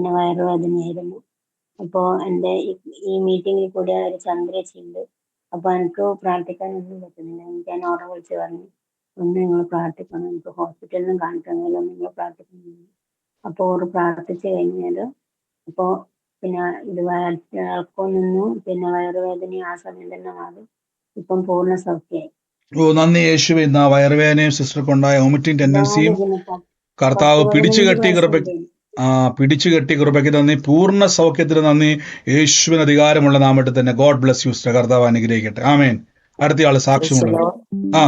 പിന്നെ വയറുവേദനയായിരുന്നു അപ്പോൾ എന്റെ ഈ മീറ്റിങ്ങിൽ കൂടെ ഒരു ചന്ദ്രേച്ചിയുണ്ട്. അപ്പോൾ എനിക്ക് പ്രാർത്ഥിക്കാനൊന്നും പറ്റുന്നില്ല. എനിക്ക് ഞാൻ ഓർഡർ വിളിച്ച് പറഞ്ഞു ഒന്ന് നിങ്ങൾ പ്രാർത്ഥിക്കണം. എനിക്ക് ഹോസ്പിറ്റലിലും കാണിക്കണമെങ്കിലും നിങ്ങൾ പ്രാർത്ഥിക്കണം. അപ്പോൾ ഓർ പ്രാർത്ഥിച്ചു കഴിഞ്ഞാൽ അപ്പോൾ പിന്നെ ഇത് വയറിളക്കം നിന്നു. പിന്നെ വയറുവേദന ആ സമയം തന്നെ മാറി. ഇപ്പം പൂർണ സൗഖ്യമായി ഓ നന്ദി യേശു ഇന്ന് ആ വയറുവേദനയും സിസ്റ്റർക്കുണ്ടായ വോമിറ്റിംഗ് ടെൻഡൻസിയും കർത്താവ് പിടിച്ചു കെട്ടി കൃപ വർഷം ആ പിടിച്ചു കെട്ടി കൃപയ്ക്ക് നന്ദി. പൂർണ സൗഖ്യത്തിന് നന്ദി. യേശുവിൻ അധികാരമുള്ള നാമത്തിൽ തന്നെ ഗോഡ് ബ്ലസ് യു കർത്താവ് അനുഗ്രഹിക്കട്ടെ. ആമേൻ. അടുത്തയാൾ സാക്ഷ്യമുണ്ട് ആ.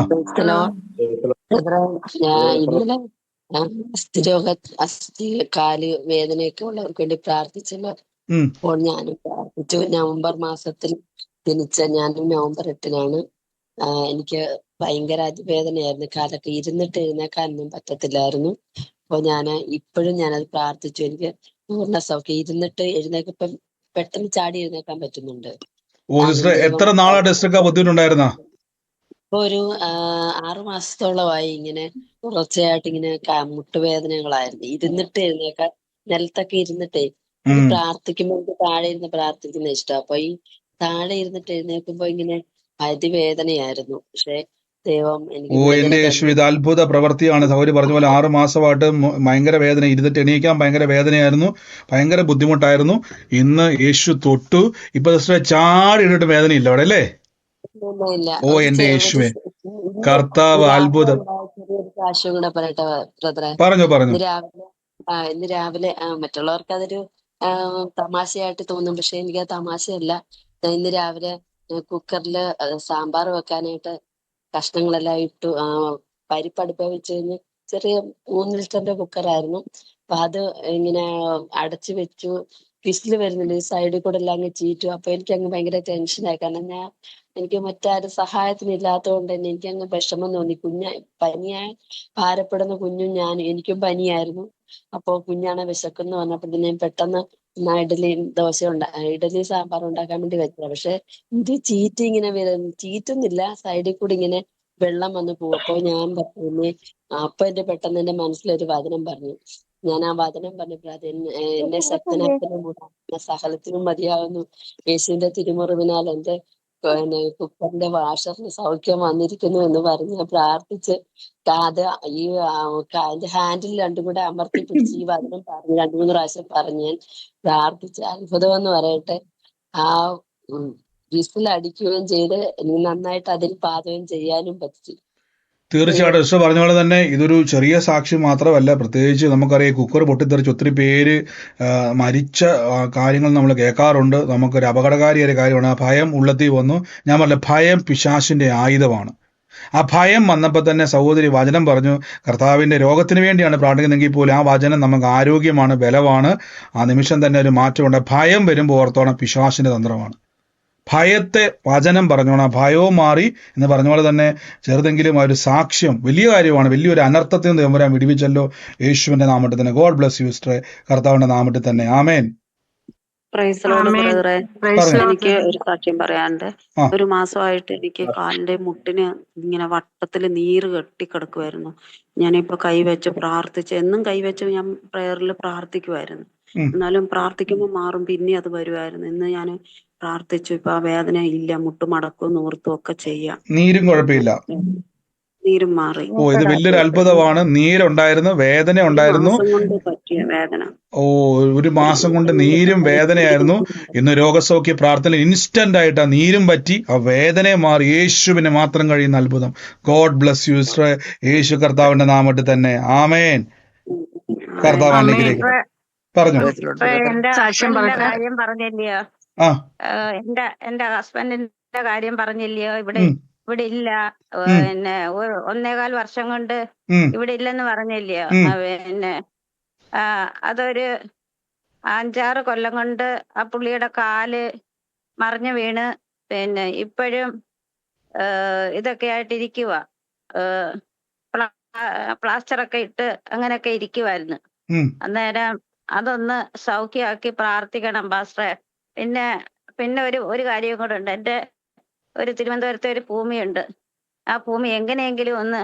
അസ്ഥിരോഗ അസ്ഥി കാൽ വേദനയൊക്കെ ഉള്ളവർക്ക് വേണ്ടി പ്രാർത്ഥിച്ചല്ലോ അപ്പോൾ ഞാനും പ്രാർത്ഥിച്ചു. നവംബർ മാസത്തിൽ ജനിച്ച ഞാൻ നവംബർ എട്ടിനാണ്. എനിക്ക് ഭയങ്കര അതിവേദനയായിരുന്നു കാലൊക്കെ ഇരുന്നിട്ട് എഴുന്നേക്കാനൊന്നും പറ്റത്തില്ലായിരുന്നു. അപ്പോൾ ഞാൻ ഇപ്പോഴും ഞാനത് പ്രാർത്ഥിച്ചു. എനിക്ക് പൂർണ സൗഖ്യം. ഇരുന്നിട്ട് എഴുന്നേക്കപ്പം പെട്ടെന്ന് ചാടി എഴുന്നേക്കാൻ പറ്റുന്നുണ്ട്. എത്ര നാളായിട്ട് ബുദ്ധിമുട്ടുണ്ടായിരുന്ന? ഇപ്പൊ ഒരു ആറു മാസത്തോളമായി ഇങ്ങനെ തുടർച്ചയായിട്ട് ഇങ്ങനെ മുട്ടുവേദനകളായിരുന്നു. ഇരുന്നിട്ട് എഴുന്നേക്കാൻ നിലത്തൊക്കെ ഇരുന്നിട്ടേ പ്രാർത്ഥിക്കുമ്പോൾ എനിക്ക് താഴെ ഇരുന്ന് പ്രാർത്ഥിക്കുന്ന ഇഷ്ടം. അപ്പൊ ഈ താഴെ ഇരുന്നിട്ട് എഴുന്നേൽക്കുമ്പോ ഇങ്ങനെ അതിവേദനയായിരുന്നു പക്ഷെ ദൈവം എനിക്ക് ഓ എന്റെ യേശു ഇത് അത്ഭുത പ്രവൃത്തിയാണ്. സൗരി പറഞ്ഞ പോലെ ആറ് മാസമായിട്ട് ഭയങ്കര വേദന ഇരുന്നിട്ട് എണീക്കാൻ ഭയങ്കര വേദനയായിരുന്നു ഭയങ്കര ബുദ്ധിമുട്ടായിരുന്നു. ഇന്ന് യേശു തൊട്ടു. ഇപ്പൊ സിസ്റ്റർ ചാടി ഇട്ടിട്ട് വേദനയില്ല അവിടെ അല്ലേ? ഓ എന്റെ യേശുവെ. കർത്താവ് അത്ഭുതം. ഉണ്ടായ കൂടെ പറയട്ടെ ബ്രദറെ. പറഞ്ഞു പറഞ്ഞു. ഇന്ന് രാവിലെ ഇന്ന് രാവിലെ മറ്റുള്ളവർക്ക് അതൊരു തമാശയായിട്ട് തോന്നും പക്ഷെ എനിക്ക് ആ തമാശയല്ല ഇന്ന് രാവിലെ കുക്കറിൽ സാമ്പാർ വെക്കാനായിട്ട് കഷ്ണങ്ങളെല്ലാം ഇട്ടു പരിപ്പ് അടുപ്പ വെച്ച് കഴിഞ്ഞ് ചെറിയ മൂന്ന് ലിറ്ററിന്റെ കുക്കറായിരുന്നു. അപ്പൊ അത് ഇങ്ങനെ അടച്ചു വെച്ചു. വിസിൽ വരുന്നില്ല ഈ സൈഡിൽ കൂടെ എല്ലാം അങ്ങ് ചീറ്റു. അപ്പൊ എനിക്ക് അങ്ങ് ഭയങ്കര ടെൻഷനായി. കാരണം ഞാൻ എനിക്ക് മറ്റാരും സഹായത്തിന് ഇല്ലാത്തതുകൊണ്ട് തന്നെ എനിക്ക് അങ്ങ് വിഷമം തോന്നി. കുഞ്ഞ പനിയായി ഭാരപ്പെടുന്ന കുഞ്ഞും ഞാൻ എനിക്കും പനിയായിരുന്നു. അപ്പോ കുഞ്ഞാണ് വിശക്കുന്നു പറഞ്ഞപ്പോ ഞാൻ പെട്ടെന്ന് എന്നാ ഇഡലി ദോശ ഉണ്ടാ ഇഡലി സാമ്പാർ ഉണ്ടാക്കാൻ വേണ്ടി വെച്ചതാ. പക്ഷെ ഇത് ചീറ്റ് ഇങ്ങനെ വരും. ചീറ്റുന്നില്ല സൈഡിൽ കൂടി ഇങ്ങനെ വെള്ളം വന്ന് പോകും. അപ്പൊ ഞാൻ പറഞ്ഞു അപ്പൊ എന്റെ പെട്ടെന്ന് എന്റെ മനസ്സിലൊരു വചനം പറഞ്ഞു. ഞാൻ ആ വചനം പറഞ്ഞപ്പോൾ എന്റെ എന്നെ ശക്തനാക്കുന്ന സകലത്തിനും മതിയാവുന്നു. യേശുവിന്റെ തിരുമുറിവിനാൽ എന്റെ പിന്നെ കുക്കറിന്റെ വാഷറിന് സൗഖ്യം വന്നിരിക്കുന്നു എന്ന് പറഞ്ഞ് പ്രാർത്ഥിച്ച് അത് ഈ അതിന്റെ ഹാൻഡിൽ രണ്ടും കൂടെ അമർത്തി പിടിച്ച് ഈ വചനം പറഞ്ഞു. രണ്ടു മൂന്ന് പ്രാവശ്യം പറഞ്ഞ് ഞാൻ പ്രാർത്ഥിച്ച് അത്ഭുതം എന്ന് പറയട്ടെ. ആ വിസിൽ അടിക്കുകയും ചെയ്ത് എനിക്ക് നന്നായിട്ട് അതിൽ പാചകം ചെയ്യാനും പറ്റി. തീർച്ചയായിട്ടും സിസ്റ്റർ പറഞ്ഞ പോലെ തന്നെ ഇതൊരു ചെറിയ സാക്ഷി മാത്രമല്ല. പ്രത്യേകിച്ച് നമുക്കറിയാം കുക്കർ പൊട്ടിത്തെറിച്ച് ഒത്തിരി പേര് മരിച്ച കാര്യങ്ങൾ നമ്മൾ കേൾക്കാറുണ്ട്. നമുക്കൊരു അപകടകാരിയായ കാര്യമാണ്. ആ ഭയം ഉള്ളത്തിൽ വന്നു. ഞാൻ പറഞ്ഞ ഭയം പിശാശിന്റെ ആയുധമാണ്. ആ ഭയം വന്നപ്പോൾ തന്നെ സഹോദരി വചനം പറഞ്ഞു കർത്താവിന്റെ രോഗത്തിന് വേണ്ടിയാണ് പ്രാർത്ഥിക്കുന്നതെങ്കിൽ പോലും ആ വചനം നമുക്ക് ആരോഗ്യമാണ് ബലമാണ്. ആ നിമിഷം തന്നെ ഒരു മാറ്റമുണ്ട്. ഭയം വരുമ്പോൾ ഓർത്തോണം പിശാശിന്റെ തന്ത്രമാണ്. ഭയത്തെ വചനം പറഞ്ഞോണം. ആ ഭയവും മാറി എന്ന് പറഞ്ഞ പോലെ തന്നെ ചെറുതെങ്കിലും ആ ഒരു സാക്ഷ്യം വലിയ കാര്യമാണ്. വലിയൊരു അനർത്ഥത്തിൽ നിന്ന് ദൈവം വരാൻ വിടിവിച്ചല്ലോ. യേശുവിന്റെ നാമത്തിൽ തന്നെ. ഗോഡ് ബ്ലസ് യു സിസ്റ്ററെ കർത്താവിന്റെ നാമത്തിൽ തന്നെ. ആമേൻ. എനിക്ക് ഒരു സാക്ഷ്യം പറയാനുണ്ട്. ഒരു മാസമായിട്ട് എനിക്ക് കാലിന്റെ മുട്ടിന് ഇങ്ങനെ വട്ടത്തിൽ നീര് കെട്ടിക്കിടക്കുമായിരുന്നു ഞാനിപ്പോ കൈവച്ച് പ്രാർത്ഥിച്ച് എന്നും കൈവച്ച് ഞാൻ പ്രയറിൽ പ്രാർത്ഥിക്കുമായിരുന്നു. എന്നാലും പ്രാർത്ഥിക്കുമ്പോൾ മാറും. പിന്നെ അത് വരുമായിരുന്നു ഇന്ന് ഞാൻ പ്രാർത്ഥിച്ചു. ഇപ്പൊ ആ വേദന ഇല്ല. മുട്ടുമടക്കും നൂർത്തും ഒക്കെ ചെയ്യാം. നീരും കുഴപ്പമില്ല. നീരും മാറി. ഓ ഇത് വലിയൊരു അത്ഭുതമാണ്. നീരുണ്ടായിരുന്നു വേദന ഉണ്ടായിരുന്നു. പറ്റിയ വേദന. ഓ ഒരു മാസം കൊണ്ട് നീരും വേദനയായിരുന്നു. ഇന്ന് രോഗസൗഖ്യ പ്രാർത്ഥന ഇൻസ്റ്റന്റ് ആയിട്ട് ആ നീരും പറ്റി. ആ വേദന മാറി. യേശുവിനെ മാത്രം കഴിയുന്ന അത്ഭുതം. ഗോഡ് ബ്ലസ് യു യേശു കർത്താവിന്റെ നാമത്തിൽ തന്നെ. ആമേൻ. കർത്താവ് ആമേൻ. കാര്യം പറഞ്ഞില്ലയോ? എന്റെ എന്റെ ഹസ്ബൻഡിന്റെ കാര്യം പറഞ്ഞില്ലയോ? ഇവിടെ ഇവിടെ ഇല്ല. പിന്നെ ഒന്നേകാൽ വർഷം കൊണ്ട് ഇവിടെ ഇല്ലെന്ന് പറഞ്ഞില്ലയോ? പിന്നെ അതൊരു അഞ്ചാറ് കൊല്ലം കൊണ്ട് ആ പുള്ളിയുടെ കാൽ മറിഞ്ഞു വീണ് പിന്നെ ഇപ്പോഴും ഇതൊക്കെ ആയിട്ട് ഇരിക്കുക പ്ലാസ്റ്റർ ഒക്കെ ഇട്ട് അങ്ങനെയൊക്കെ ഇരിക്കുവായിരുന്നു. അന്നേരം അതൊന്ന് സൗഖ്യമാക്കി പ്രാർത്ഥിക്കണം പാസ്റ്ററെ. പിന്നെ പിന്നെ ഒരു ഒരു കാര്യം കൂടെ ഉണ്ട്. എന്റെ ഒരു തിരുവനന്തപുരത്തെ ഒരു ഭൂമിയുണ്ട്. ആ ഭൂമി എങ്ങനെയെങ്കിലും ഒന്ന്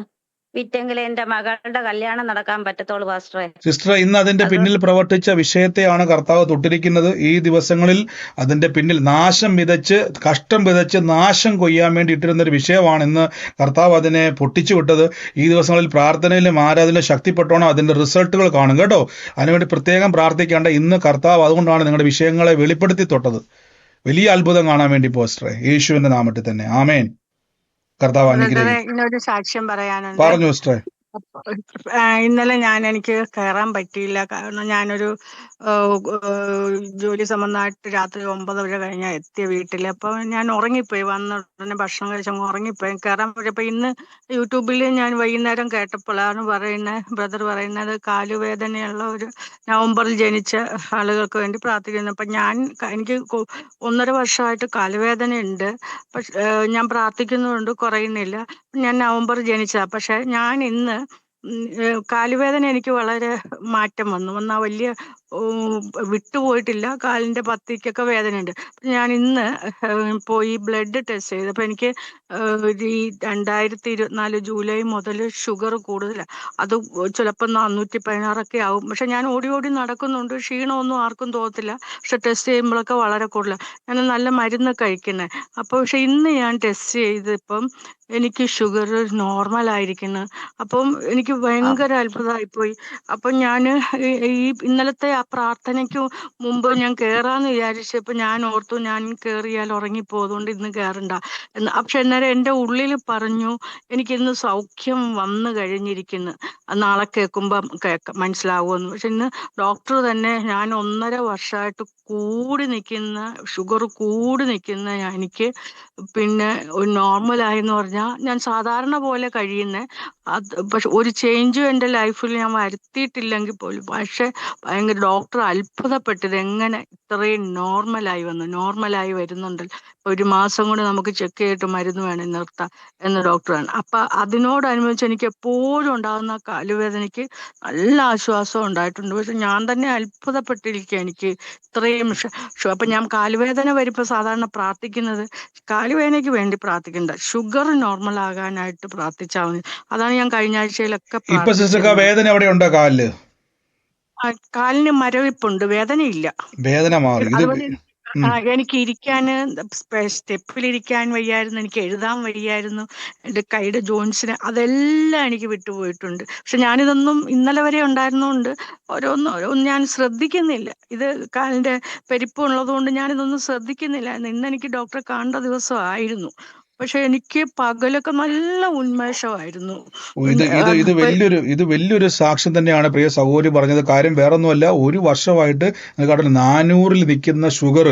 വിറ്റെങ്കിലേ എന്റെ മകളുടെ കല്യാണം നടക്കാൻ പറ്റത്തോളൂ പാസ്റ്ററെ. സിസ്റ്റർ ഇന്ന് അതിന്റെ പിന്നിൽ പ്രവർത്തിച്ച വിഷയത്തെയാണ് കർത്താവ് തൊട്ടിരിക്കുന്നത്. ഈ ദിവസങ്ങളിൽ അതിന്റെ പിന്നിൽ നാശം വിതച്ച് കഷ്ടം വിതച്ച് നാശം കൊയ്യാൻ വേണ്ടി ഇട്ടിരുന്ന ഒരു വിഷയമാണ് ഇന്ന് കർത്താവ് അതിനെ പൊട്ടിച്ചു വിട്ടത്. ഈ ദിവസങ്ങളിൽ പ്രാർത്ഥനയിലും ആരാധനയിലും ശക്തിപ്പെട്ടോണം അതിന്റെ റിസൾട്ടുകൾ കാണും കേട്ടോ. അതിനുവേണ്ടി പ്രത്യേകം പ്രാർത്ഥിക്കേണ്ട ഇന്ന് കർത്താവ് അതുകൊണ്ടാണ് നിങ്ങളുടെ വിഷയങ്ങളെ വെളിപ്പെടുത്തി തൊട്ടത്. വലിയ അത്ഭുതം കാണാൻ വേണ്ടി പോസ്റ്ററെ. യേശുവിന്റെ നാമത്തിൽ തന്നെ. ആമേൻ. കർത്താവ് അനുഗ്രഹിക്കും സാക്ഷ്യം പറയാനുണ്ട്. പറഞ്ഞു സിസ്റ്ററെ. ഇന്നലെ ഞാൻ എനിക്ക് കയറാൻ പറ്റിയില്ല. കാരണം ഞാനൊരു ജോലി സംബന്ധമായിട്ട് രാത്രി ഒമ്പത് വരെ കഴിഞ്ഞാ എത്തിയ വീട്ടിൽ അപ്പൊ ഞാൻ ഉറങ്ങിപ്പോയി. വന്ന ഉടനെ ഭക്ഷണം കഴിച്ചങ്ങ് ഉറങ്ങിപ്പോയി. കയറാൻ പറ്റിയപ്പോ ഇന്ന് യൂട്യൂബിൽ ഞാൻ വൈകുന്നേരം കേട്ടപ്പോഴാണ് പറയുന്നത് ബ്രദർ പറയുന്നത് കാലുവേദനയുള്ള ഒരു നവംബറിൽ ജനിച്ച ആളുകൾക്ക് വേണ്ടി പ്രാർത്ഥിക്കുന്നു. അപ്പൊ ഞാൻ എനിക്ക് ഒന്നര വർഷമായിട്ട് കാലുവേദന ഉണ്ട് പക്ഷെ ഞാൻ പ്രാർത്ഥിക്കുന്നുണ്ട് കുറയുന്നില്ല. ഞാൻ നവംബർ ജനിച്ചതാ. പക്ഷെ ഞാൻ ഇന്ന് കാലുവേദന എനിക്ക് വളരെ മാറ്റം വന്നു. വന്ന വലിയ വിട്ടുപോയിട്ടില്ല. കാലിന്റെ പത്തിക്കൊക്കെ ഉണ്ട് ഞാൻ ഇന്ന് പോയി ബ്ലഡ് ടെസ്റ്റ് ചെയ്തപ്പോൾ എനിക്ക് ഈ രണ്ടായിരത്തി ഇരുപത്തിനാല് ജൂലൈ മുതൽ ഷുഗർ കൂടുതലാണ് അത് ചിലപ്പോൾ നാനൂറ്റി പതിനാറൊക്കെ ആവും. പക്ഷെ ഞാൻ ഓടി ഓടി നടക്കുന്നുണ്ട്. ക്ഷീണമൊന്നും ആർക്കും തോന്നത്തില്ല. പക്ഷെ ടെസ്റ്റ് ചെയ്യുമ്പോഴൊക്കെ വളരെ കൂടുതലാണ് ഞാൻ നല്ല മരുന്ന് കഴിക്കുന്നത് അപ്പോൾ പക്ഷെ ഇന്ന് ഞാൻ ടെസ്റ്റ് ചെയ്തപ്പം എനിക്ക് ഷുഗർ നോർമൽ ആയിരിക്കുന്നു. അപ്പം എനിക്ക് ഭയങ്കര അത്ഭുതമായിപ്പോയി. അപ്പം ഞാൻ ഈ ഇന്നലത്തെ ആ പ്രാർത്ഥനയ്ക്ക് മുമ്പ് ഞാൻ കയറാന്ന് വിചാരിച്ചപ്പോൾ ഞാൻ ഓർത്തു ഞാൻ കയറിയാൽ ഉറങ്ങി പോയതുകൊണ്ട് ഇന്ന് കയറണ്ട എന്ന്. പക്ഷെ അന്നേരം എന്റെ ഉള്ളിൽ പറഞ്ഞു എനിക്ക് ഇന്ന് സൗഖ്യം വന്നു കഴിഞ്ഞിരിക്കുന്നു. നാളെ കേൾക്കുമ്പോൾ കേൾക്കാം മനസ്സിലാവുമെന്ന്. പക്ഷെ ഇന്ന് ഡോക്ടർ തന്നെ ഞാൻ ഒന്നര വർഷമായിട്ട് കൂടി നിൽക്കുന്ന ഷുഗർ കൂടി നിൽക്കുന്ന ഞാൻ- എനിക്ക് പിന്നെ ഒരു നോർമലായി എന്ന് പറഞ്ഞാൽ ഞാൻ സാധാരണ പോലെ കഴിയുന്ന. അത് പക്ഷെ ഒരു ചേഞ്ചും എന്റെ ലൈഫിൽ ഞാൻ വരുത്തിയിട്ടില്ലെങ്കിൽ പോലും. പക്ഷെ ഭയങ്കര ഡോക്ടർ അത്ഭുതപ്പെട്ടത് എങ്ങനെ ഇത്രയും നോർമലായി വന്നു. നോർമലായി വരുന്നുണ്ട് ഒരു മാസം കൊണ്ട് നമുക്ക് ചെക്ക് ചെയ്തിട്ട് മരുന്ന് വേണം നിർത്താം എന്ന് ഡോക്ടറാണ് അപ്പൊ അതിനോടനുബന്ധിച്ച് എനിക്ക് എപ്പോഴും ഉണ്ടാകുന്ന കാലുവേദനയ്ക്ക് നല്ല ആശ്വാസം ഉണ്ടായിട്ടുണ്ട്. പക്ഷെ ഞാൻ തന്നെ അത്ഭുതപ്പെട്ടിരിക്കുക എനിക്ക് ഇത്രയും അപ്പൊ ഞാൻ കാലുവേദന വരുമ്പോ സാധാരണ പ്രാർത്ഥിക്കുന്നത് കാലുവേദനയ്ക്ക് വേണ്ടി പ്രാർത്ഥിക്കേണ്ട ഷുഗർ നോർമൽ ആകാനായിട്ട് പ്രാർത്ഥിച്ചാൽ മതി. അതാണ് ഞാൻ കഴിഞ്ഞ ആഴ്ചയിലൊക്കെ ഇപ്പൊ വേദന എവിടെ ഉണ്ടോ കാലിൽ കാലിന് മരവിപ്പുണ്ട്. വേദനയില്ല. വേദന മാറി. എനിക്ക് ഇരിക്കാന് സ്റ്റെപ്പിൽ ഇരിക്കാൻ വയ്യായിരുന്നു. എനിക്ക് എഴുതാൻ വയ്യായിരുന്നു. എന്റെ കൈയുടെ ജോയിൻസിന് അതെല്ലാം എനിക്ക് വിട്ടുപോയിട്ടുണ്ട്. പക്ഷെ ഞാനിതൊന്നും ഇന്നലെ വരെ ഉണ്ടായിരുന്നോണ്ട് ഓരോന്നും ഓരോന്നും ഞാൻ ശ്രദ്ധിക്കുന്നില്ല. ഇത് കാലിന്റെ പെരുപ്പം ഉള്ളതുകൊണ്ട് ഞാനിതൊന്നും ശ്രദ്ധിക്കുന്നില്ല ഇന്ന് എനിക്ക് ഡോക്ടറെ കാണേണ്ട ദിവസമായിരുന്നു. പക്ഷെ എനിക്ക് പകലൊക്കെ നല്ല ഉന്മേഷമായിരുന്നു. ഇത് ഇത് ഇത് വലിയൊരു ഇത് വലിയൊരു സാക്ഷ്യം തന്നെയാണ് പ്രിയ സഹോദരി പറഞ്ഞത്. കാര്യം വേറൊന്നുമല്ല ഒരു വർഷമായിട്ട് നിങ്ങൾക്ക് നാനൂറിൽ നിൽക്കുന്ന ഷുഗർ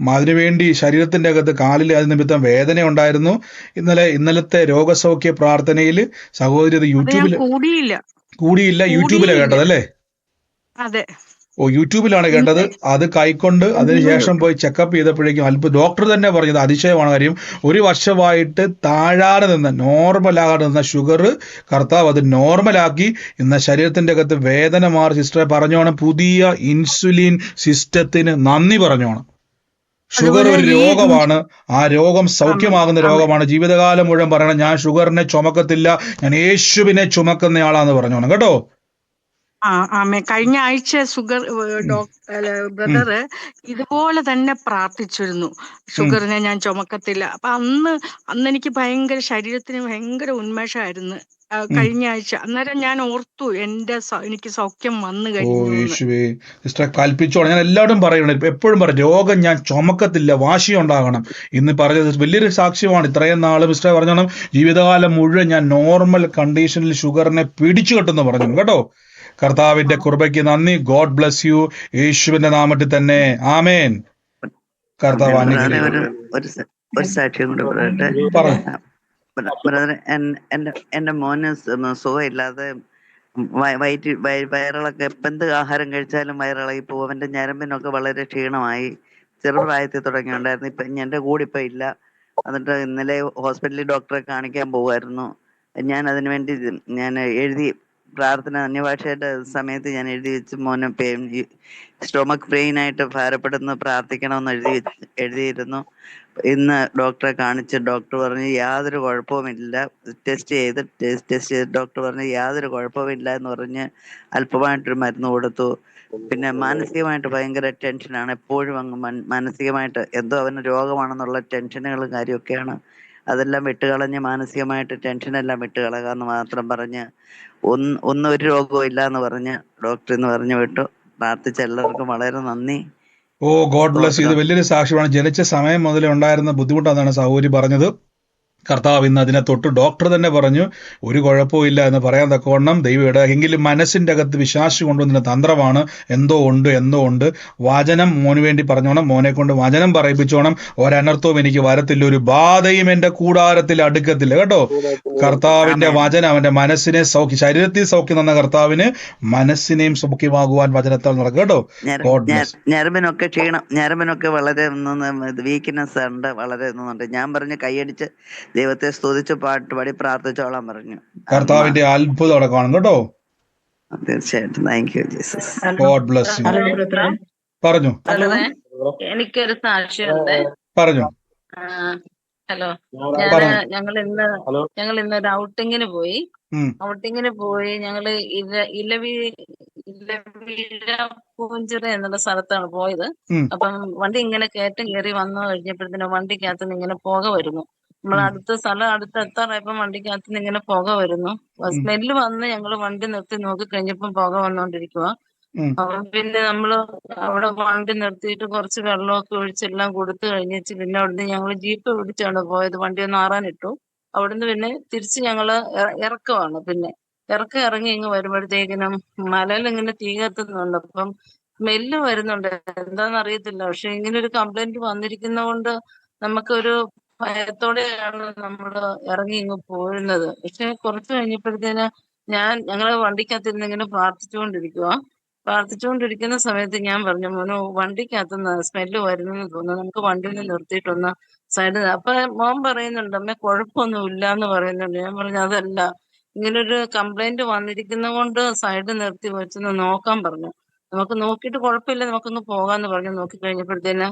അതിനുവേണ്ടി ശരീരത്തിന്റെ അകത്ത് കാലിൽ അത് നിമിത്തം വേദന ഉണ്ടായിരുന്നു. ഇന്നലെ ഇന്നലത്തെ രോഗസൗഖ്യ പ്രാർത്ഥനയിൽ സഹോദരി യൂട്യൂബിൽ കൂടിയില്ല. കൂടിയില്ല കേട്ടതല്ലേ കേട്ടത് അല്ലേ? അതെ. ഓ യൂട്യൂബിലാണ് കേട്ടത്. അത് കൈക്കൊണ്ട് അതിനുശേഷം പോയി ചെക്കപ്പ് ചെയ്തപ്പോഴേക്കും അല്പം ഡോക്ടർ തന്നെ പറഞ്ഞത് അതിശയമാണ് കാര്യം. ഒരു വർഷമായിട്ട് താഴാതെ നിന്ന നോർമൽ ആകാതെ നിന്ന ഷുഗർ കർത്താവ് അത് നോർമലാക്കി ഇന്ന് ശരീരത്തിന്റെ അകത്ത് വേദന മാറി സിസ്റ്ററെ പറഞ്ഞോണം. പുതിയ ഇൻസുലിൻ സിസ്റ്റത്തിന് നന്ദി പറഞ്ഞോണം. ഷുഗർ ഒരു രോഗമാണ്. ആ രോഗം സൗഖ്യമാകുന്ന. രോഗമാണ്. ജീവിതകാലം മുഴുവൻ പറയണം ഞാൻ ഷുഗറിനെ ചുമക്കത്തില്ല ഞാൻ യേശുവിനെ ചുമക്കുന്നയാളാന്ന് പറഞ്ഞോണം. കേട്ടോ? ആ ആമേ. കഴിഞ്ഞ ആഴ്ച ഷുഗർ ബ്രദറ് ഇതുപോലെ തന്നെ പ്രാർത്ഥിച്ചിരുന്നു. ഷുഗറിനെ ഞാൻ ചുമക്കത്തില്ല. അപ്പൊ അന്ന് അന്ന് എനിക്ക് ഭയങ്കര ശരീരത്തിന് ഭയങ്കര ഉന്മേഷമായിരുന്നു കഴിഞ്ഞ ആഴ്ച. അന്നേരം ഞാൻ ഓർത്തു എന്റെ എനിക്ക് സൗഖ്യം വന്നു കഴിഞ്ഞു കൽപ്പിച്ചോണം ഞാൻ എല്ലാവരും പറയണം എപ്പോഴും പറയും രോഗം ഞാൻ ചുമക്കത്തില്ല വാശി ഉണ്ടാകണം. ഇന്ന് പറഞ്ഞത് വലിയൊരു സാക്ഷ്യമാണ്. ഇത്രയും നാൾ മിസ്റ്റർ പറഞ്ഞോണം ജീവിതകാലം മുഴുവൻ ഞാൻ നോർമൽ കണ്ടീഷനിൽ ഷുഗറിനെ പിടിച്ചു കെട്ടെന്ന് പറഞ്ഞു കേട്ടോ? കർത്താവിന്റെ കുർബയ്ക്ക് നന്ദി. ഗോഡ് ബ്ലസ് യു യേശുവിന്റെ നാമത്തിൽ തന്നെ. ആമേൻ. കർത്താവ് ഒരു സാക്ഷ്യം കൂടെ പറയട്ടെ? ബ്രദറെ എന്റെ എന്റെ മോന് സുഖമില്ലാതെ വയറ്റി വയ- വയറിളക്കം എപ്പം എന്ത് ആഹാരം കഴിച്ചാലും വയറിളകി പോകും. അവന്റെ ഞരമ്പിനൊക്കെ വളരെ ക്ഷീണമായി. ചെറുപ്രായത്തിൽ തുടങ്ങിയുണ്ടായിരുന്നു. ഇപ്പൊ എന്റെ കൂടെ ഇപ്പൊ ഇല്ല. എന്നിട്ട് ഇന്നലെ ഹോസ്പിറ്റലിൽ ഡോക്ടറെ കാണിക്കാൻ പോകുമായിരുന്നു ഞാൻ അതിനു വേണ്ടി ഞാൻ എഴുതി പ്രാർത്ഥന അന്യഭാഷയുടെ സമയത്ത് ഞാൻ എഴുതി വെച്ച് മോനെ പെയിൻ സ്റ്റൊമക് പെയിൻ ആയിട്ട് ഭാരപ്പെടുന്ന പ്രാർത്ഥിക്കണമെന്ന് എഴുതി എഴുതിയിരുന്നു. ഇന്ന് ഡോക്ടറെ കാണിച്ച് ഡോക്ടർ പറഞ്ഞു യാതൊരു കുഴപ്പവുമില്ല. ടെസ്റ്റ് ചെയ്ത് ടെസ്റ്റ് ചെയ്ത് ഡോക്ടർ പറഞ്ഞു യാതൊരു കുഴപ്പവുമില്ല എന്ന് പറഞ്ഞ് അല്പമായിട്ടൊരു മരുന്ന് കൊടുത്തു. പിന്നെ മാനസികമായിട്ട് ഭയങ്കര ടെൻഷനാണ് എപ്പോഴും അങ്ങ് മാനസികമായിട്ട് എന്തോ അവന് രോഗമാണെന്നുള്ള ടെൻഷനുകളും കാര്യമൊക്കെയാണ് അതെല്ലാം വിട്ടുകളഞ്ഞ് മാനസികമായിട്ട് ടെൻഷനെല്ലാം വിട്ടുകളയുക എന്ന് മാത്രം പറഞ്ഞ് ഒന്ന് ഒന്നും ഒരു രോഗവും ഇല്ല എന്ന് പറഞ്ഞ് ഡോക്ടർ എന്ന് പറഞ്ഞു വിട്ടു. പ്രാർത്ഥിച്ച എല്ലാവർക്കും വളരെ നന്ദി. ഓ ഗോഡ് ബ്ലസ് ഇത് വലിയൊരു സാക്ഷ്യമാണ്. ജനിച്ച സമയം മുതലേ ഉണ്ടായിരുന്ന ബുദ്ധിമുട്ടാണെന്നാണ് സഹോദരി പറഞ്ഞത്. കർത്താവ് ഇന്ന് അതിനെ തൊട്ട് ഡോക്ടർ തന്നെ പറഞ്ഞു ഒരു കുഴപ്പവും ഇല്ല എന്ന് പറയാൻ തക്കവണ്ണം ദൈവം ഇട എങ്കിലും മനസ്സിന്റെ അകത്ത് വിശ്വാസി കൊണ്ടുവന്ന തന്ത്രമാണ് എന്തോ ഉണ്ട് എന്തോ ഉണ്ട്. വചനം മോന് വേണ്ടി പറഞ്ഞോണം മോനെ കൊണ്ട് വചനം പറയിപ്പിച്ചോണം. ഒരനർത്ഥവും എനിക്ക് വരത്തില്ല ഒരു ബാധയും എന്റെ കൂടാരത്തിൽ അടുക്കത്തില്ല. കേട്ടോ? കർത്താവിന്റെ. വചനം അവന്റെ മനസ്സിനെ സൗഖ്യം ശരീരത്തിൽ സൗഖ്യം തന്ന കർത്താവിന് മനസ്സിനെയും സൗഖ്യമാകുവാൻ വചനത്താൽ നടക്കും കേട്ടോ. ഞരമ്പിനൊക്കെ ക്ഷീണം ഞരമ്പിനൊക്കെ വളരെ വീക്ക്നെസ് ഉണ്ട് വളരെ ഞാൻ പറഞ്ഞു കൈയടിച്ച് ദൈവത്തെ സ്തുതിച്ച് പാട്ട് പാടി പ്രാർത്ഥിച്ചോളാൻ പറഞ്ഞു കർത്താവിന്റെ അത്ഭുതം അവിടെ കാണും കേട്ടോ. തീർച്ചയായിട്ടും. Thank you Jesus God bless പറഞ്ഞു. ഹലോ എനിക്കൊരു സാക്ഷ്യുണ്ട് പറഞ്ഞു. ഹലോ. ഞങ്ങൾ ഇന്ന് ഞങ്ങൾ ഇന്ന് ഒരു ഔട്ടിങ്ങിന് പോയി. ഔട്ടിങ്ങിന് പോയി ഞങ്ങൾ ഇല ഇലവി എന്നുള്ള സ്ഥലത്താണ് പോയത്. അപ്പം വണ്ടി ഇങ്ങനെ കയറ്റം കയറി വന്നു കഴിഞ്ഞപ്പോഴത്തേനും വണ്ടിക്കകത്ത് നിന്ന് ഇങ്ങനെ പുക വരുന്നു. നമ്മൾ അടുത്ത സ്ഥലം അടുത്ത് എത്താറായപ്പോ വണ്ടിക്കകത്ത് നിന്ന് ഇങ്ങനെ പുക വരുന്നു. സ്മെല്ല് വന്ന് ഞങ്ങൾ വണ്ടി നിർത്തി നോക്കി കഴിഞ്ഞപ്പം പുക വന്നോണ്ടിരിക്കുക അപ്പൊ പിന്നെ നമ്മൾ അവിടെ വണ്ടി നിർത്തിയിട്ട് കുറച്ച് വെള്ളമൊക്കെ ഒഴിച്ചെല്ലാം കൊടുത്തു കഴിഞ്ഞിട്ട് പിന്നെ അവിടുന്ന് ഞങ്ങൾ ജീപ്പ് പിടിച്ചാണ് പോയത്. വണ്ടി ഒന്ന് ആറാനിട്ടു. അവിടുന്ന് പിന്നെ തിരിച്ച് ഞങ്ങൾ ഇറ- ഇറക്കമാണ് പിന്നെ. ഇറക്കം ഇറങ്ങി ഇങ്ങ് വരുമ്പോഴത്തേക്കിനും മലയിൽ ഇങ്ങനെ തീ കത്തുന്നുണ്ട്. അപ്പം സ്മെല്ല് വരുന്നുണ്ട്. എന്താന്ന് അറിയത്തില്ല പക്ഷെ ഇങ്ങനെ ഒരു കംപ്ലൈന്റ് വന്നിരിക്കുന്നതുകൊണ്ട് നമുക്കൊരു ഭയത്തോടെയാണ് നമ്മൾ ഇറങ്ങി ഇങ്ങ് പോരുന്നത്. പക്ഷെ കുറച്ച് കഴിഞ്ഞപ്പോഴത്തേന് ഞാൻ ഞങ്ങൾ വണ്ടിക്കകത്തിരുന്ന് ഇങ്ങനെ പ്രാർത്ഥിച്ചുകൊണ്ടിരിക്കുക പ്രാർത്ഥിച്ചുകൊണ്ടിരിക്കുന്ന സമയത്ത് ഞാൻ പറഞ്ഞു മോനോ വണ്ടിക്കകത്തുനിന്ന് സ്മെല്ല് വരുന്നെന്ന് തോന്നുന്നു. നമുക്ക് വണ്ടി ഒന്ന് നിർത്തിയിട്ടൊന്ന് സൈഡ് അപ്പൊ മോൻ പറയുന്നുണ്ട് അമ്മ കുഴപ്പമൊന്നും ഇല്ല എന്ന് പറയുന്നുണ്ട്. ഞാൻ പറഞ്ഞു അതല്ല. ഇങ്ങനൊരു കംപ്ലൈന്റ് വന്നിരിക്കുന്ന കൊണ്ട് സൈഡ് നിർത്തി വെച്ചൊന്ന് നോക്കാൻ പറഞ്ഞു. നമുക്ക് നോക്കിയിട്ട് കുഴപ്പമില്ല നമുക്കൊന്ന് പോകാന്ന് പറഞ്ഞു നോക്കി കഴിഞ്ഞപ്പോഴത്തേന്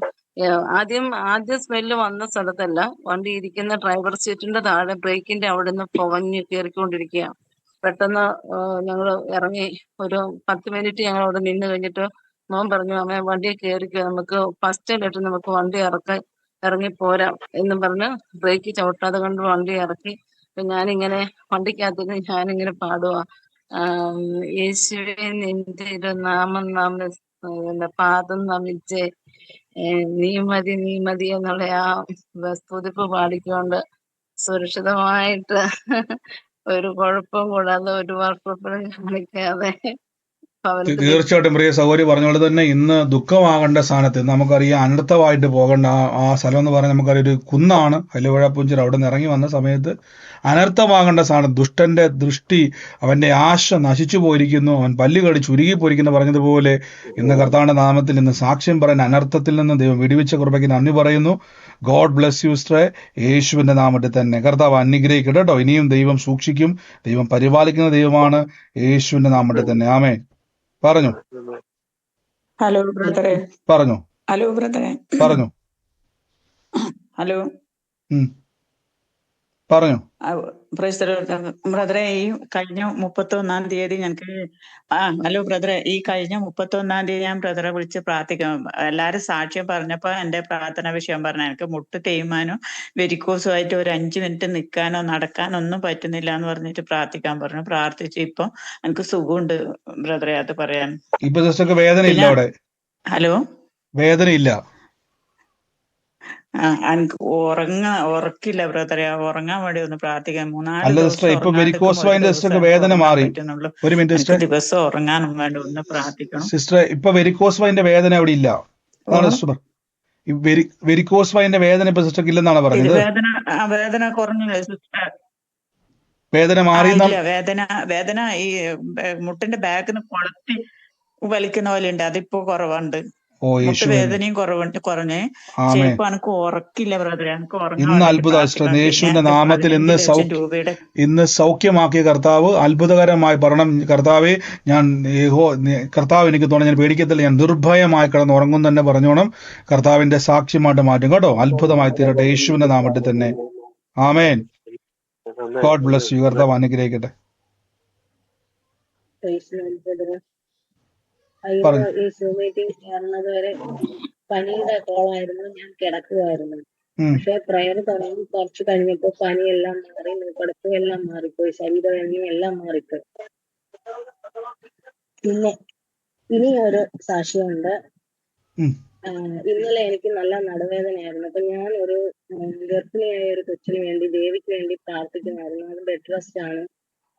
ആദ്യം ആദ്യം സ്മെല്ല് വന്ന സ്ഥലത്തല്ല വണ്ടി ഇരിക്കുന്ന ഡ്രൈവർ സീറ്റിന്റെ താഴെ ബ്രേക്കിന്റെ അവിടെ നിന്ന് പുകഞ്ഞ് കയറിക്കൊണ്ടിരിക്കുക പെട്ടെന്ന് ഞങ്ങൾ ഇറങ്ങി ഒരു പത്ത് മിനിറ്റ് ഞങ്ങൾ അവിടെ നിന്ന് കഴിഞ്ഞിട്ട് മോൻ പറഞ്ഞു അമ്മ വണ്ടി കയറിക്കുക നമുക്ക് ഫസ്റ്റ് ഇട്ട് നമുക്ക് വണ്ടി ഇറക്ക ഇറങ്ങി പോരാം എന്നും പറഞ്ഞ് ബ്രേക്ക് ചവിട്ടാതെ കൊണ്ട് വണ്ടി ഇറക്കി. ഞാൻ വണ്ടിക്കകത്തുനിന്ന് ഞാനിങ്ങനെ പാടുക യേശുവേ നിന്റെ നാമം നാം പാദം നമിച്ച് നീ മതി നീ മതി എന്നുള്ള ആ സ്തുതിപ്പ് പാടിക്കൊണ്ട് സുരക്ഷിതമായിട്ട് ഒരു കുഴപ്പം കൂടാതെ ഒരു വർഷപ്പോഴും കാണിക്കാതെ തീർച്ചയായിട്ടും പ്രിയ സഹോദരി പറഞ്ഞ പോലെ തന്നെ ഇന്ന് ദുഃഖമാകേണ്ട സ്ഥാനത്ത് നമുക്കറിയാം അനർത്ഥമായിട്ട് പോകേണ്ട ആ ആ സ്ഥലം എന്ന് പറഞ്ഞാൽ നമുക്കറിയാം ഒരു കുന്നാണ് ഹലുവഴ പുഞ്ചിർ അവിടെ നിന്ന് ഇറങ്ങി വന്ന സമയത്ത് അനർത്ഥമാകേണ്ട സ്ഥാനം ദുഷ്ടന്റെ ദൃഷ്ടി അവന്റെ ആശ നശിച്ചു പോയിരിക്കുന്നു അവൻ പല്ലുകടി ചുരുങ്ങി പോയിരിക്കുന്നു പറഞ്ഞതുപോലെ ഇന്ന് കർത്താവിന്റെ നാമത്തിൽ ഇന്ന് സാക്ഷ്യം പറയാൻ അനർത്ഥത്തിൽ നിന്ന് ദൈവം വിടിവിച്ച കുറിപ്പയ്ക്ക് നന്ദി പറയുന്നു. ഗോഡ് ബ്ലെസ് യു സ്ട്രേ യേശുവിന്റെ നാമത്തിൽ തന്നെ കർത്താവ് അനുഗ്രഹിക്കട്ടെ കേട്ടോ. ഇനിയും ദൈവം സൂക്ഷിക്കും ദൈവം പരിപാലിക്കുന്ന ദൈവമാണ് യേശുവിന്റെ നാമത്തിൽ തന്നെ. ആമേ പറഞ്ഞു. ഹലോ ബ്രദറെ. പറഞ്ഞു. ഹലോ ബ്രദറെ. പറഞ്ഞു. ഹലോ. പറഞ്ഞു. ബ്രദറെ ഈ കഴിഞ്ഞ മുപ്പത്തി ഒന്നാം തീയതി ഞങ്ങൾക്ക് ആ ഹലോ ബ്രദറെ ഈ കഴിഞ്ഞ മുപ്പത്തി ഒന്നാം തീയതി ഞാൻ ബ്രദറെ വിളിച്ച് പ്രാർത്ഥിക്കും. എല്ലാരും സാക്ഷ്യം പറഞ്ഞപ്പോ എന്റെ പ്രാർത്ഥന വിഷയം പറഞ്ഞു എനിക്ക് മുട്ട് തേയ്മാനോ വെരിക്കോസും ആയിട്ട് ഒരു അഞ്ചു മിനിറ്റ് നിൽക്കാനോ നടക്കാനോ ഒന്നും പറ്റുന്നില്ല എന്ന് പറഞ്ഞിട്ട് പ്രാർത്ഥിക്കാൻ പറഞ്ഞു. പ്രാർത്ഥിച്ചു ഇപ്പൊ എനിക്ക് സുഖമുണ്ട് ബ്രദറെ അത് പറയാൻ. ഇപ്പൊ വേദന ഇല്ല അവിടെ? ഹലോ? വേദന ഇല്ല എനിക്ക് ഉറങ്ങ ഉറക്കില്ല ബ്രദറെ ഉറങ്ങാൻ വേണ്ടി ഒന്ന് പ്രാർത്ഥിക്കാൻ മൂന്നാൽ വേദന മാറി. ഒരു മിനിറ്റ് ദിവസം ഉറങ്ങാനും വേണ്ടി ഒന്ന് പ്രാർത്ഥിക്കണം. സിസ്റ്റർ ഇപ്പൊ വെരിക്കോസ് വൈന്റെ വേദന അവിടെ ഇല്ല. വെരിക്കോസ് വൈന്റെ വേദന ഇപ്പൊ സിസ്റ്റർക്ക് ഇല്ലെന്നാണ് പറഞ്ഞത് വേദന വേദന കുറഞ്ഞില്ലേ സിസ്റ്റർ വേദന മാറി വേദന വേദന ഈ മുട്ടിന്റെ ബാക്കിന്ന് കൊളത്തി വലിക്കുന്ന പോലെ ഉണ്ട്. അതിപ്പോ കുറവുണ്ട്. കുറവുണ്ട് കുറഞ്ഞ്. ചിലപ്പോ എനിക്ക് ഉറക്കില്ല ബ്രദർ എനിക്ക് ഇന്ന് അത്ഭുത യേശുവിന്റെ നാമത്തിൽ ഇന്ന് ഇന്ന് സൗഖ്യമാക്കിയ കർത്താവ് അത്ഭുതകരമായി പറയണം കർത്താവെ ഞാൻ കർത്താവ് എനിക്ക് തോന്നുന്നു ഞാൻ പേടിക്കത്തില്ല. ഞാൻ നിർഭയമായി കിടന്ന് ഉറങ്ങും തന്നെ പറഞ്ഞോണം. കർത്താവിന്റെ സാക്ഷ്യമായിട്ട് മാറ്റും. കേട്ടോ? അത്ഭുതമായി തീരട്ടെ. യേശുവിന്റെ നാമത്തിൽ തന്നെ. ആമേൻ. ഗോഡ് ബ്ലസ് യു കർത്താവ് അനുഗ്രഹിക്കട്ടെ. അയ്യോ ഈ സൂം മീറ്റിംഗ് ചേർന്നത് വരെ പനിയുടെ കോളായിരുന്നു ഞാൻ കിടക്കുമായിരുന്നു. പക്ഷെ പ്രയർ തുടങ്ങി കുറച്ച് കഴിഞ്ഞപ്പോ പനിയെല്ലാം മാറി മൂക്കടപ്പും എല്ലാം മാറിപ്പോയി ശരീരവേദനയും എല്ലാം മാറിപ്പോയി. പിന്നെ ഇനി ഒരു സാക്ഷ്യമുണ്ട് ഇന്നലെ എനിക്ക് നല്ല നടുവേദനയായിരുന്നു. അപ്പൊ ഞാൻ ഒരു ഗർഭിണിയായ ഒരു കൊച്ചിന് വേണ്ടി ദേവിക്ക് വേണ്ടി പ്രാർത്ഥിക്കുമായിരുന്നു. അത് ബെഡ് റെസ്റ്റ് ആണ്.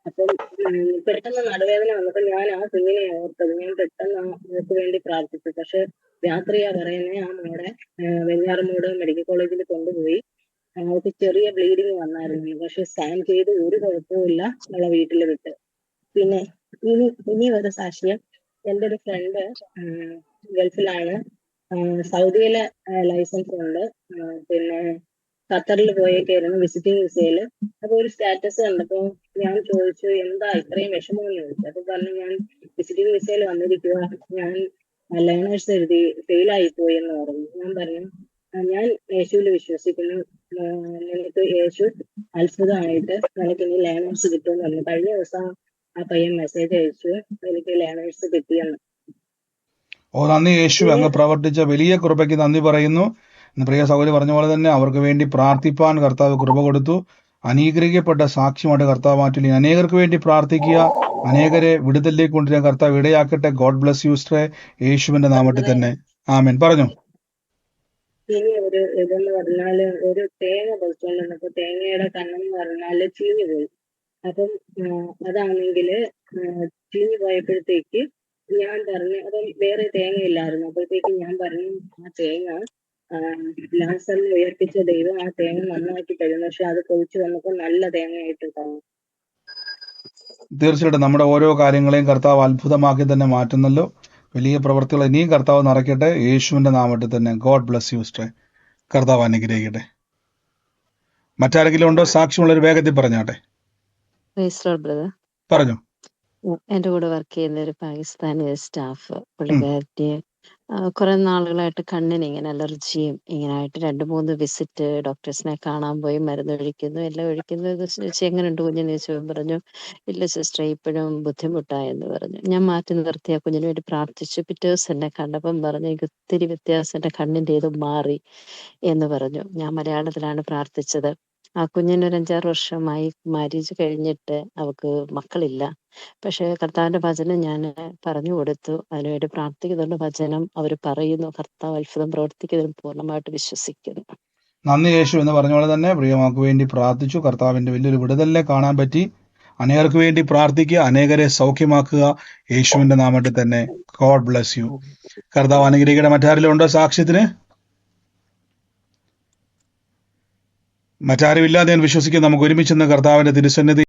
അപ്പം പെട്ടെന്ന് നടുവേദന വന്നപ്പോ ഞാൻ ആ കുഞ്ഞിനെ ഓർത്തത്. ഞാൻ പെട്ടെന്ന് മോക്ക് വേണ്ടി പ്രാർത്ഥിച്ചു. പക്ഷെ രാത്രിയാ പറയുന്നത് ആ ആഹ് വെഞ്ഞാറമൂട് മെഡിക്കൽ കോളേജിൽ കൊണ്ടുപോയി. അവൾക്ക് ചെറിയ ബ്ലീഡിങ് വന്നായിരുന്നു. പക്ഷെ സ്കാൻ ചെയ്ത് ഒരു കുഴപ്പവുമില്ല അവളെ വീട്ടിൽ വിട്ട്. പിന്നെ ഇനി ഇനി ഒരു സാക്ഷ്യം. എന്റെ ഒരു ഫ്രണ്ട് ഗൾഫിലാണ്. സൗദിയിലെ ലൈസൻസ് ഉണ്ട് പിന്നെ ഖത്തറിൽ പോയേക്കായിരുന്നു വിസിറ്റിംഗ് വിസയിൽ അപ്പൊ ഒരു സ്റ്റാറ്റസ് കണ്ടപ്പോ ഞാൻ ചോദിച്ചു എന്താ ഇത്രയും വിഷമം എന്ന് ചോദിച്ചു? അപ്പൊ പറഞ്ഞു ഞാൻ വിസിറ്റിംഗ് വിസയിൽ വന്നിരിക്കുക ഞാൻ ലേണേഴ്സ് എഴുതി ഫെയിലായി പോയി എന്ന് പറഞ്ഞു. ഞാൻ പറഞ്ഞു ഞാൻ യേശുവിൽ വിശ്വസിക്കുന്നു. നിനക്ക് യേശു അത്ഭുതമായിട്ട് നിനക്ക് ഇനി ലേണേഴ്സ് കിട്ടുമെന്ന് പറഞ്ഞു. കഴിഞ്ഞ ദിവസം ആ പയ്യൻ മെസ്സേജ് അയച്ചു എനിക്ക് ലേണേഴ്സ് കിട്ടിയെന്ന്. ഓ നന്ദി യേശു അങ്ങ് പ്രവർത്തിച്ച വലിയ കൃപയ്ക്ക് നന്ദി പറയുന്നു. ഇന്ന് പ്രിയ സൗകര്യം പറഞ്ഞ പോലെ തന്നെ അവർക്ക് വേണ്ടി പ്രാർത്ഥിപ്പാൻ കർത്താവ് കൃപ കൊടുത്തു. അനീകരിക്കപ്പെട്ട സാക്ഷ്യമായിട്ട് കർത്താവ് മാറ്റി അനേകർക്ക് വേണ്ടി പ്രാർത്ഥിക്കുക. അനേകരെ വിടുതലിലേക്ക് കൊണ്ടുവരാൻ കർത്താവ് ഇടയാക്കട്ടെ. ഗോഡ് ബ്ലസ് യൂസ്റ്ററെ യേശുവിന്റെ നാമത്തിൽ തന്നെ. ആമേൻ. പറഞ്ഞു? ഇനി ഒരു ഇതെന്ന് പറഞ്ഞാൽ ഒരു തേങ്ങ പൊളിച്ചോണ്ട് വന്നപ്പോ തേങ്ങയുടെ കണ്ണെന്ന് പറഞ്ഞാൽ ചീഞ്ഞു പോയി. അപ്പം ആഹ് അതാണെങ്കിൽ ചീഞ്ഞു പോയപ്പോഴത്തേക്ക് ഞാൻ പറഞ്ഞു അപ്പം വേറെ തേങ്ങ ഇല്ലായിരുന്നു അപ്പോഴത്തേക്ക് ഞാൻ പറഞ്ഞു ആ തേങ്ങ ലാസറിനെ ഉയർപ്പിച്ച ദൈവം ആ തേങ്ങ നന്നാക്കി തരും. പക്ഷെ അത് പൊളിച്ചു വന്നപ്പോൾ നല്ല തേങ്ങയായിട്ട് തന്നു തീർച്ചയായിട്ടും നമ്മുടെ ഓരോ കാര്യങ്ങളെയും കർത്താവ് അത്ഭുതമാക്കി തന്നെ മാറ്റുന്നല്ലോ. വലിയ പ്രവർത്തികൾ ഇനിയും കർത്താവ് നിറയ്ക്കട്ടെ യേശുവിന്റെ നാമത്തിൽ തന്നെ ഗോഡ് ബ്ലസ് യു സ്റ്റേ കർത്താവ് അനുഗ്രഹിക്കട്ടെ. മറ്റാരെങ്കിലും ഉണ്ടോ? സാക്ഷ്യമുള്ള ഒരു വേഗത്തിൽ പറഞ്ഞാട്ടെ. ബ്രദർ പറഞ്ഞു. എന്റെ കൂടെ വർക്ക് ചെയ്യുന്ന ഒരു പാകിസ്ഥാനി സ്റ്റാഫ് പുള്ളിക്കാരത്തി കുറെ നാളുകളായിട്ട് കണ്ണിന് ഇങ്ങനെ അലർജിയും ഇങ്ങനെ ആയിട്ട് രണ്ട് മൂന്ന് വിസിറ്റ് ഡോക്ടേഴ്സിനെ കാണാൻ പോയി മരുന്ന് ഒഴിക്കുന്നു എല്ലാം ഒഴിക്കുന്നു ഇത് എങ്ങനെ എങ്ങനെയുണ്ട് കുഞ്ഞിന്? ചോദിച്ചു പറഞ്ഞു ഇല്ല സിസ്റ്റർ ഇപ്പോഴും ബുദ്ധിമുട്ടായെന്ന് പറഞ്ഞു. ഞാൻ മാറ്റി നിർത്തി ആ കുഞ്ഞിന് വേണ്ടി പ്രാർത്ഥിച്ചു. പിറ്റേ ദിവസം എന്നെ കണ്ടപ്പം പറഞ്ഞു എനിക്ക് ഒത്തിരി വ്യത്യാസം എന്റെ കണ്ണിന്റെ ഇത് മാറി എന്ന് പറഞ്ഞു. ഞാൻ മലയാളത്തിലാണ് പ്രാർത്ഥിച്ചത്. ആ കുഞ്ഞിന് ഒരു അഞ്ചാറ് വർഷമായി മാരേജ് കഴിഞ്ഞിട്ട് അവക്ക് മക്കളില്ല. പക്ഷേ കർത്താവിന്റെ വചനം ഞാൻ പറഞ്ഞു കൊടുത്തു. അതിനുവേണ്ടി പ്രാർത്ഥിക്കുന്നുണ്ട്. വചനം അവർ പറയുന്നു. കർത്താവ് അത്ഭുതം പ്രവർത്തിക്കുന്നതിന് പൂർണമായിട്ട് വിശ്വസിക്കുന്നു. നന്ദി യേശു എന്ന് പറഞ്ഞ പോലെ തന്നെ പ്രിയമാക്ക് വേണ്ടി പ്രാർത്ഥിച്ചു. കർത്താവിന്റെ വലിയൊരു വിടുതലിനെ കാണാൻ പറ്റി. അനേകർക്ക് വേണ്ടി പ്രാർത്ഥിക്കുക. അനേകരെ സൗഖ്യമാക്കുക. യേശുവിന്റെ നാമത്തിൽ തന്നെ. ഗോഡ് ബ്ലസ് യു കർത്താവ് അനുഗ്രഹിക്കുന്ന മറ്റാരിലുണ്ടോ ഉണ്ടോ സാക്ഷ്യത്തിന്? മറ്റാരും ഇല്ലാതെ ഞാൻ വിശ്വസിക്കുന്നു നമുക്ക് ഒരുമിച്ച് നിന്ന് കർത്താവിന്റെ തിരുസന്നിധി